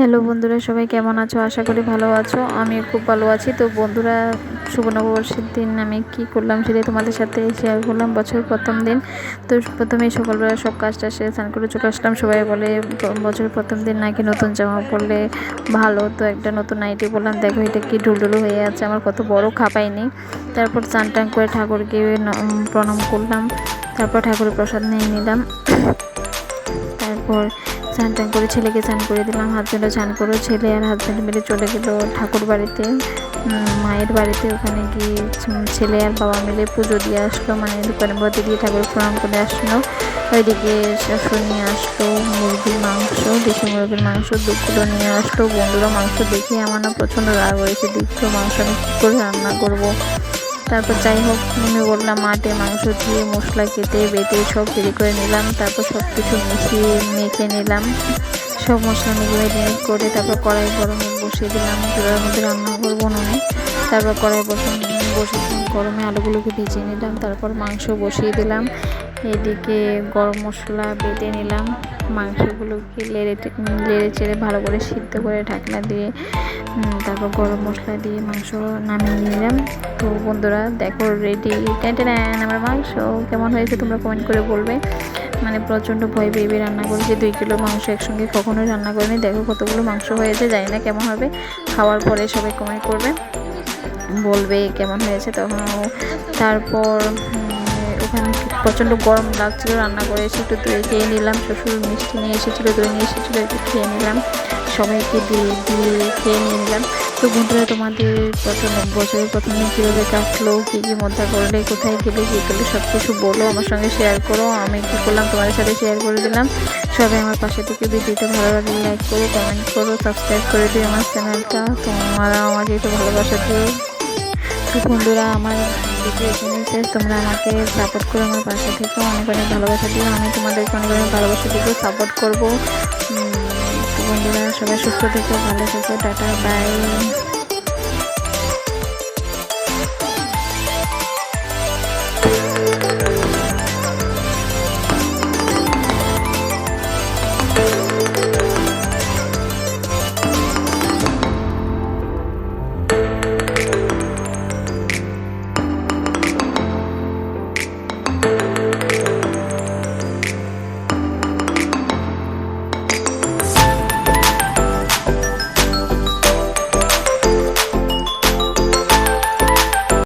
Hello বন্ধুরা, সবাই কেমন আছো? আশা করি ভালো আছো। আমি খুব ভালো আছি। তো বন্ধুরা শুভ নববর্ষের দিন আমি কি করলাম সেটাই তোমাদের সাথে শেয়ার করলাম। বছর প্রথম দিন। তো প্রথমে সকালবেলা সব কাজটা সেরে স্নান করে চলে আসলাম। সবাই বলে, বছরের প্রথম দিন নাকি নতুন জামা পরলে ভালো? তো একটা নতুন নাইটি বললাম, দেখো, এটা কি ঢুলঢুলু হয়ে আছে। আমার কত বড় খাপাইনি। তারপর চান টান করে ঠাকুরকে প্রণাম করলাম। তারপর ঠাকুরের প্রসাদ নিয়ে নিলাম। তারপর স্নান টান করে ছেলেকে স্নান করে দিলাম। হাজব্যান্ডও স্নান করে ছেলে আর হাজব্যান্ড মিলে চলে গেল ঠাকুর বাড়িতে। মায়ের বাড়িতে ওখানে গিয়ে ছেলে আর বাবা মিলে পুজো দিয়ে আসলো মানে দোকানের মধ্যে দিয়ে ঠাকুর প্রণাম করে আসলো। ওইদিকে শাশুড়ি নিয়ে আসলো মুরগির মাংস, দেশি মুরগির মাংস দুপুরো নিয়ে আসলো। বন্ধুরা মাংস দেখে আমার না প্রচণ্ড রাগ হয়েছে, দেখছ মাংস আমি কী করে রান্না করব? তারপর যাই হোক নেমে বললাম মাঠে মাংস দিয়ে মশলা কেটে বেটে সব তৈরি করে নিলাম, তারপর সব কিছু মিশিয়ে মেখে নিলাম। সব মশলা মিলিয়ে রেডি করে তারপর কড়াই গরমে বসিয়ে দিলাম চুলার মধ্যে রান্না করব নয় তারপর কড়াই বসে বসে গরমে আলুগুলোকে ভিজিয়ে নিলাম, তারপর মাংস বসিয়ে দিলাম। এদিকে গরম মশলা বেটে নিলাম। মাংসগুলোকে লেড়ে লেড়ে চেড়ে ভালো করে সিদ্ধ করে ঢাকনা দিয়ে তারপর গরম মশলা দিয়ে মাংস নামিয়ে নিলাম। তো বন্ধুরা, দেখো রেডি টেন আমার মাংস কেমন হয়েছে তোমরা কমেন্ট করে বলবে। মানে প্রচণ্ড ভয় পেয়ে রান্না করেছি। দুই কিলো মাংস একসঙ্গে কখনোই রান্না করিনি। দেখো কতগুলো মাংস হয়েছে, জানি না কেমন হবে। খাওয়ার পরে সবাই কমেন্ট করবে। বলবে কেমন হয়েছে তখন তারপর ওখানে প্রচণ্ড গরম লাগছিল, রান্না করে এসে একটু দই খেয়ে নিলাম, শ্বশুর মিষ্টি নিয়ে এসেছিল, দই নিয়ে এসেছিল, একটু খেয়ে নিলাম, সবাইকে দিয়ে দিয়ে খেয়ে নিয়ে নিলাম। তো বন্ধুরা, তোমাদের প্রথম বছরের প্রথম কীভাবে কাটলো, কী কী মজা করলে, কোথায় গেলে, কী করলে সব কিছু বলো, আমার সঙ্গে শেয়ার করো, আমি কী করলাম, তোমাদের সাথে শেয়ার করে দিলাম। সবাই আমার পাশে থেকে ভিডিওটা ভালো লাগলে লাইক করো কমেন্ট করো সাবস্ক্রাইব করে দিও আমার চ্যানেলটা তোমরা আমাকে একটু ভালোবাসা দিও। তো বন্ধুরা, আমার ভিডিও এখানে শেষ তোমরা আমাকে সাপোর্ট করো আমার পাশে থেকে, অনেক অনেক ভালোবাসা দিও। আমি তোমাদেরকে অনেক অনেক ভালোবাসা দিব সাপোর্ট করব। বন্ধুরা, সবাই সুস্থ থেকে, ভালো থেকো, টাটা বাই